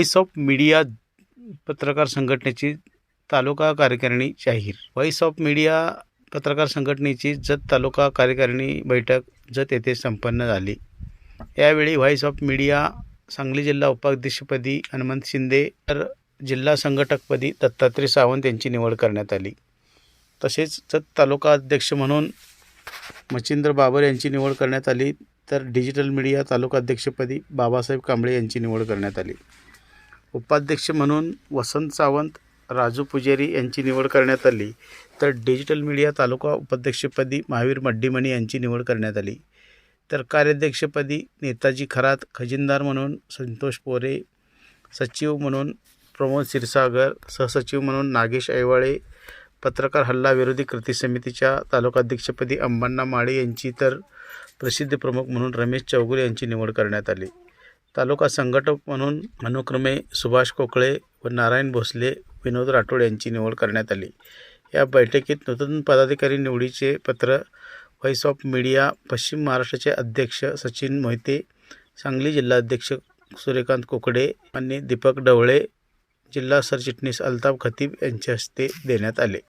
Voice of media पत्रकार संघटनेची तालुका कार्यकारिणी जाहीर. व्हॉइस ऑफ मीडिया पत्रकार संघटनेची जत तालुका कार्यकारिणी बैठक जत येथे संपन्न झाली. यावेळी व्हॉइस ऑफ मीडिया सांगली जिल्हा उपाध्यक्षपदी हनुमंत शिंदे तर जिल्हा संघटकपदी दत्तात्रय सावंत यांची निवड करण्यात आली. तसेच जत तालुका अध्यक्ष म्हणून मच्छिंद्र बाबर यांची निवड करण्यात आली तर डिजिटल मीडिया तालुका अध्यक्षपदी बाबासाहेब कांबळे यांची निवड करण्यात आली. उपाध्यक्ष म्हणून वसंत सावंत राजू पुजारी यांची निवड करण्यात आली. तर डिजिटल मीडिया तालुका उपाध्यक्षपदी महावीर मड्डीमणी यांची निवड करण्यात आली. तर कार्याध्यक्षपदी नेताजी खरात खजिनदार म्हणून संतोष पोरे सचिव म्हणून प्रमोद क्षीरसागर सहसचिव म्हणून नागेश ऐवाळे पत्रकार हल्ला विरोधी कृती समितीच्या तालुकाध्यक्षपदी अंबांना माळे यांची तर प्रसिद्ध प्रमुख म्हणून रमेश चौगुले यांची निवड करण्यात आली. तालुका संघटक म्हणून अनुक्रमे सुभाष कोकळे व नारायण भोसले विनोद राठोड यांची निवड करण्यात आली. या बैठकीत नूतन पदाधिकारी निवडीचे पत्र व्हॉइस ऑफ मीडिया पश्चिम महाराष्ट्राचे अध्यक्ष सचिन मोहिते सांगली जिल्हाध्यक्ष सूर्यकांत कोकडे आणि दीपक ढवळे जिल्हा सरचिटणीस अल्ताफ खतीब यांच्या हस्ते देण्यात आले.